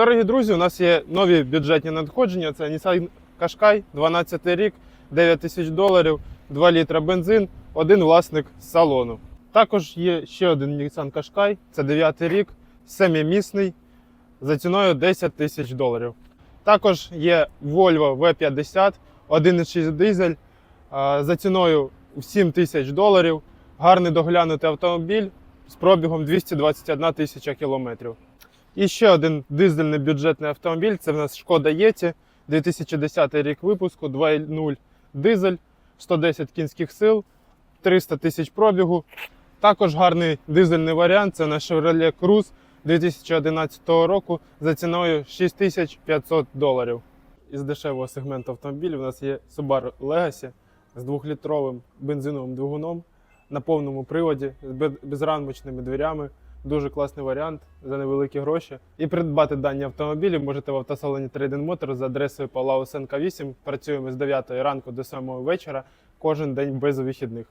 Дорогі друзі, у нас є нові бюджетні надходження. Це Nissan Qashqai, 12 рік, 9 тисяч доларів, 2 літра бензин, один власник салону. Також є ще один Nissan Qashqai, це 9 рік, семимісний, за ціною 10 тисяч доларів. Також є Volvo V50, 1,6 дизель, за ціною в 7 тисяч доларів. Гарний доглянутий автомобіль з пробігом 221 тисяча кілометрів. І ще один дизельний бюджетний автомобіль. Це в нас Шкода Єті, 2010 рік випуску, 2.0 дизель, 110 кінських сил, 300 тисяч пробігу. Також гарний дизельний варіант. Це наш Chevrolet Cruze 2011 року за ціною 6500 доларів. Із дешевого сегменту автомобілів у нас є Subaru Legacy з 2-літровим бензиновим двигуном на повному приводі з безрамочними дверями. Дуже класний варіант за невеликі гроші. І придбати дані автомобілі можете в автосалоні Trading Motors за адресою Палау Осенка 8. Працюємо з 9 ранку до 7 вечора кожен день без вихідних.